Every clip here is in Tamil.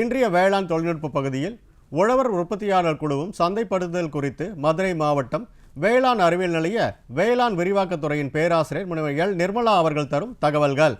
இன்றைய வேளாண் தொழில்நுட்ப பகுதியில் உழவர் உற்பத்தியாளர் குழுவும் சந்தைப்படுத்துதல் குறித்து மதுரை மாவட்டம் வேளாண் அறிவியல் நிலைய வேளாண் விரிவாக்கத்துறையின் பேராசிரியர் முனைவர் எல். நிர்மலா அவர்கள் தரும் தகவல்கள்.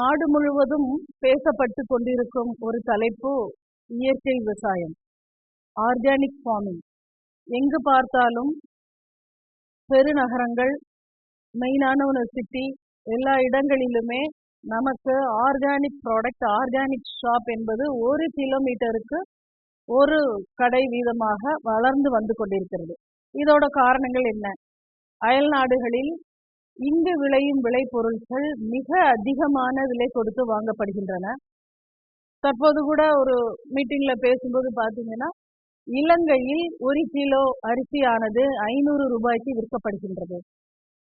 நாடு முழுவதும் பேசப்பட்டு கொண்டிருக்கும் ஒரு தலைப்பு இயற்கை விவசாயம் ஆர்கானிக் ஃபார்மிங். எங்கு பார்த்தாலும் பெருநகரங்கள் மெயினான ஒரு சிட்டி எல்லா இடங்களிலுமே நமக்கு ஆர்கானிக் ப்ராடக்ட் ஆர்கானிக் ஷாப் என்பது ஒரு கிலோமீட்டருக்கு ஒரு கடை வீதமாக வளர்ந்து வந்து கொண்டிருக்கிறது. இதோட காரணங்கள் என்ன? அயல் நாடுகளில் இங்கு விளையும் விளைபொருட்கள் மிக அதிகமான விலை கொடுத்து வாங்கப்படுகின்றன. தற்போது கூட ஒரு மீட்டிங்ல பேசும்போது பார்த்தீங்கன்னா இலங்கையில் ஒரு கிலோ அரிசியானது ஐநூறு ரூபாய்க்கு விற்கப்படுகின்றது.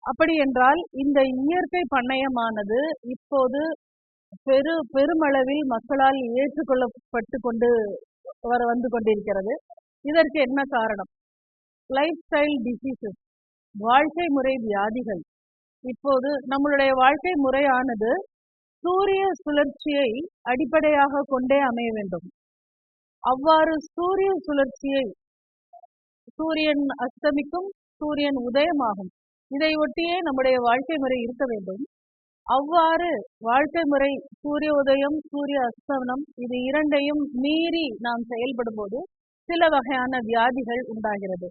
அப்படி என்றால் இந்த இயற்கை பண்ணையமானது இப்போது பெரு பெருமளவில் மக்களால் ஏற்றுக்கொள்ளப்பட்டு கொண்டு வர வந்து கொண்டிருக்கிறது. இதற்கு என்ன காரணம்? லைஃப் ஸ்டைல் டிசீசஸ் வாழ்க்கை முறை வியாதிகள். இப்போது நம்மளுடைய வாழ்க்கை முறையானது சூரிய சுழற்சியை அடிப்படையாக கொண்டே அமைய வேண்டும். அவ்வாறு சூரிய சுழற்சியை சூரியன் அஸ்தமிக்கும் சூரியன் உதயமாகும். இதை ஒட்டியே நம்முடைய வாழ்க்கை முறை இருக்க வேண்டும். அவ்வாறு வாழ்க்கை முறை சூரிய உதயம் சூரிய அஸ்தமனம் இது இரண்டையும் மீறி நாம் செயல்படும் போது சில வகையான வியாதிகள் உண்டாகிறது.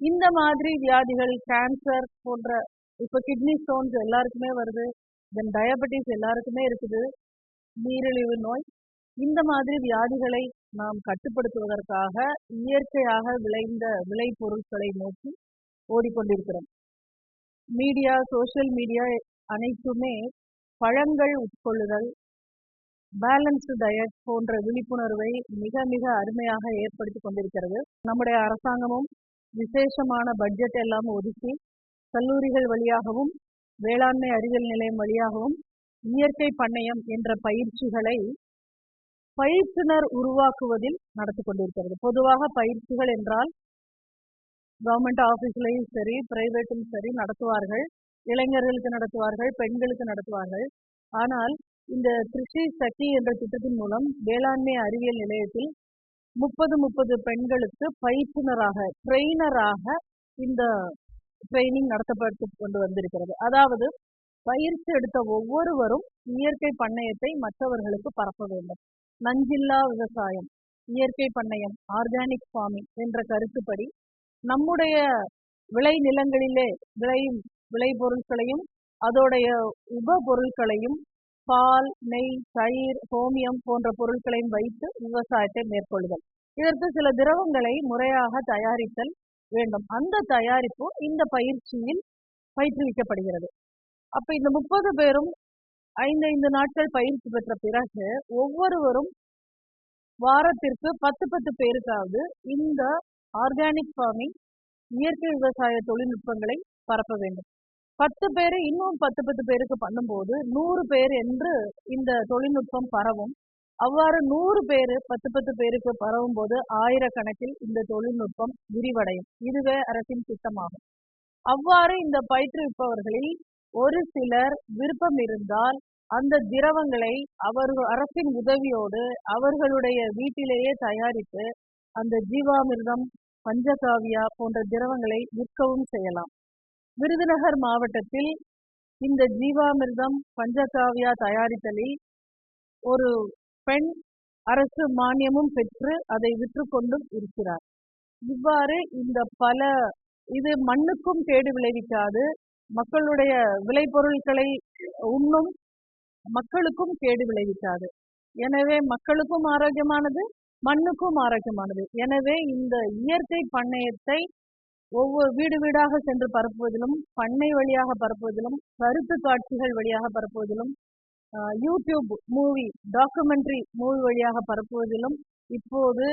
இந்த மாதிரி வியாதிகள் கேன்சர் போன்ற இப்போ கிட்னி ஸ்டோன்ஸ் எல்லாருக்குமே வருது. தென் டயபெட்டிஸ் எல்லாருக்குமே இருக்குது. நீரிழிவு நோய். இந்த மாதிரி வியாதிகளை நாம் கட்டுப்படுத்துவதற்காக இயற்கையாக விளைந்த விளை பொருட்களை நோக்கி ஓடிக்கொண்டிருக்கிறோம். மீடியா சோஷியல் மீடியா அனைத்துமே பழங்கள் உட்கொள்ளுதல் பேலன்ஸ்டு டயட் போன்ற விழிப்புணர்வை மிக மிக அருமையாக ஏற்படுத்தி கொண்டிருக்கிறது. நம்முடைய அரசாங்கமும் விசேஷமான பட்ஜெட் எல்லாம் ஒதுக்கி கல்லூரிகள் வழியாகவும் வேளாண்மை அறிவியல் நிலையம் வழியாகவும் இயற்கை பண்ணையம் என்ற பயிற்சிகளை பயிற்றுனர் உருவாக்குவதில் நடத்தி கொண்டிருக்கிறது. பொதுவாக பயிற்சிகள் என்றால் கவர்மெண்ட் ஆஃபீஸ்லையும் சரி பிரைவேட்டும் சரி நடத்துவார்கள். இளைஞர்களுக்கு நடத்துவார்கள் பெண்களுக்கு நடத்துவார்கள். ஆனால் இந்த கிருஷி சக்தி என்ற திட்டத்தின் மூலம் வேளாண்மை அறிவியல் நிலையத்தில் முப்பது முப்பது பெண்களுக்கு பயிற்றுனராக ட்ரெயினராக இந்த ட்ரைனிங் நடத்தப்பட்டு கொண்டு வந்திருக்கிறது. அதாவது பயிற்சி எடுத்த ஒவ்வொருவரும் இயற்கை பண்ணையத்தை மற்றவர்களுக்கு பரப்ப வேண்டும். நஞ்சில்லா விவசாயம் இயற்கை பண்ணையம் ஆர்கானிக் ஃபார்மிங் என்ற கருத்துப்படி நம்முடைய விளை நிலங்களிலே விளையும் விளைபொருட்களையும் அதோடைய உப பொருட்களையும் பால் நெய் தயிர் ஹோமியம் போன்ற பொருட்களையும் வைத்து விவசாயத்தை மேற்கொள்ளுதல். இதற்கு சில திரவங்களை முறையாக தயாரித்தல் வேண்டும். அந்த தயாரிப்பு இந்த பயிற்சியில் பயிற்றுவிக்கப்படுகிறது. அப்ப இந்த முப்பது பேரும் ஐந்து ஐந்து நாட்கள் பயிற்சி பெற்ற பிறகு ஒவ்வொருவரும் வாரத்திற்கு பத்து பத்து பேருக்காவது இந்த ஆர்கானிக் ஃபார்மிங் இயற்கை விவசாய தொழில்நுட்பங்களை பரப்ப வேண்டும். பத்து பேர் இன்னும் பத்து பத்து பேருக்கு பண்ணும்போது நூறு பேர் என்று இந்த தொழில்நுட்பம் பரவும் அவ்வாறு நூறு பேர் பத்து பத்து பேருக்கு பரவும் போது ஆயிரக்கணக்கில் இந்த தொழில்நுட்பம் விரிவடையும். இதுவே அரசின் திட்டமாகும். அவ்வாறு இந்த பயிற்றுவிப்பவர்களில் ஒரு சிலர் விருப்பம் இருந்தால் அந்த திரவங்களை அவர்கள் அரசின் உதவியோடு அவர்களுடைய வீட்டிலேயே தயாரித்து அந்த ஜீவாமிர்தம் பஞ்சகாவியா போன்ற திரவங்களை விற்கவும் செய்யலாம். விருதுநகர் மாவட்டத்தில் இந்த ஜீவாமிர்தம் பஞ்சகாவியா தயாரித்தலில் ஒரு பெண் அரசு மானியமும் பெற்று அதை விற்று கொண்டும் இருக்கிறார். இவ்வாறு இந்த பல இது மண்ணுக்கும் கேடு விளைவிக்காது. மக்களுடைய விளைபொருட்களை உண்ணும் மக்களுக்கும் கேடு விளைவிக்காது. எனவே மக்களுக்கும் ஆரோக்கியமானது மண்ணுக்கும் ஆரோக்கியமானது. எனவே இந்த இயற்கை பண்ணையத்தை ஒவ்வொரு வீடு வீடாக சென்று பரப்புவதிலும் பண்ணை வழியாக பரப்புவதிலும் கருத்து காட்சிகள் வழியாக பரப்புவதிலும் யூடியூப் மூவி டாக்குமெண்ட்ரி மூவி வழியாக பரப்புவதிலும் இப்போது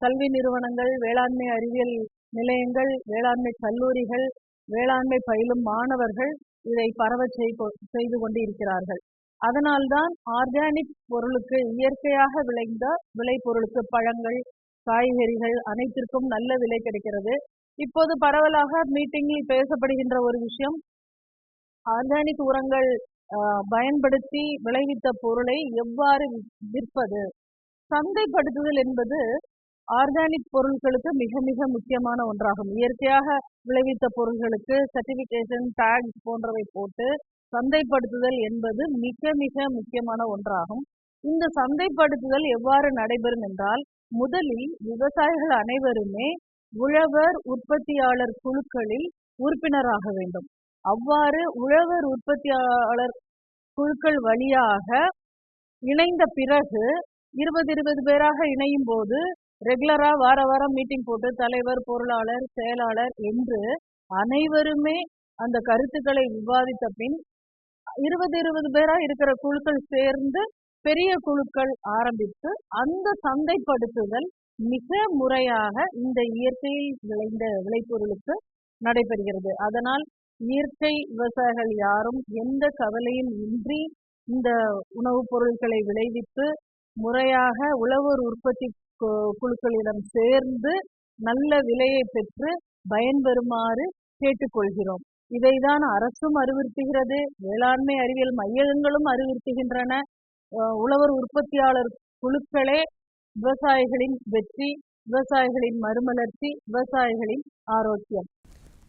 கல்வி நிறுவனங்கள் வேளாண்மை அறிவியல் நிலையங்கள் வேளாண்மை கல்லூரிகள் வேளாண்மை பயிலும் மாணவர்கள் இதை பரவ செய்து கொண்டு இருக்கிறார்கள் அதனால்தான் ஆர்கானிக் பொருளுக்கு இயற்கையாக விளைந்த விளைபொருளுக்கு பழங்கள் காய்கறிகள் அனைத்திற்கும் நல்ல விலை கிடைக்கிறது. இப்போது பரவலாக மீட்டிங்கில் பேசப்படுகின்ற ஒரு விஷயம் ஆர்கானிக் உரங்கள் பயன்படுத்தி விளைவித்த பொருளை எவ்வாறு விற்பது? சந்தைப்படுத்துதல் என்பது ஆர்கானிக் பொருட்களுக்கு மிக மிக முக்கியமான ஒன்றாகும். இயற்கையாக விளைவித்த பொருட்களுக்கு சர்டிபிகேஷன் டேக் போன்றவை போட்டு சந்தைப்படுத்துதல் என்பது மிக மிக முக்கியமான ஒன்றாகும். இந்த சந்தைப்படுத்துதல் எவ்வாறு நடைபெறும் என்றால் முதலில் விவசாயிகள் அனைவருமே உழவர் உற்பத்தியாளர் குழுக்களில் உறுப்பினராக வேண்டும். அவ்வாறு உழவர் உற்பத்தியாளர் குழுக்கள் வழியாக இணைந்த பிறகு இருபது இருபது பேராக இணையும் போது ரெகுலரா வார வாரம் மீட்டிங் போட்டு தலைவர் பொருளாளர் செயலாளர் என்று அனைவருமே அந்த கருத்துக்களை விவாதித்த பின் இருபது இருபது பேரா இருக்கிற குழுக்கள் சேர்ந்து பெரிய குழுக்கள் ஆரம்பித்து அந்த சந்தைப்படுத்துதல் மிக முறையாக இந்த இயற்கையில் விளைந்த விளைபொருளுக்கு நடைபெறுகிறது. அதனால் இயற்கை விவசாயிகள் யாரும் எந்த கவலையும் இன்றி இந்த உணவுப் பொருட்களை விளைவித்து முறையாக உழவர் உற்பத்தி கு- குழுக்களிடம் சேர்ந்து நல்ல விலையை பெற்று பயன்பெறுமாறு கேட்டுக்கொள்கிறோம். இதைதான் அரசும் அறிவுறுத்துகிறது வேளாண்மை அறிவியல் மையங்களும் அறிவுறுத்துகின்றன. உழவர் உற்பத்தியாளர் குழுக்களே விவசாயிகளின் வெற்றி விவசாயிகளின் மறுமலர்ச்சி விவசாயிகளின் ஆரோக்கியம்.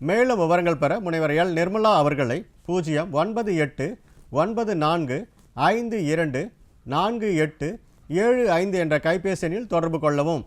மேலும் விவரங்கள் பெற முனைவரையால் நிர்மலா அவர்களை பூஜ்ஜியம் ஒன்பது எட்டு ஒன்பது நான்கு ஐந்து இரண்டு நான்கு எட்டு ஏழு ஐந்து என்ற கைபேசி எண்ணில் தொடர்பு கொள்ளவும்.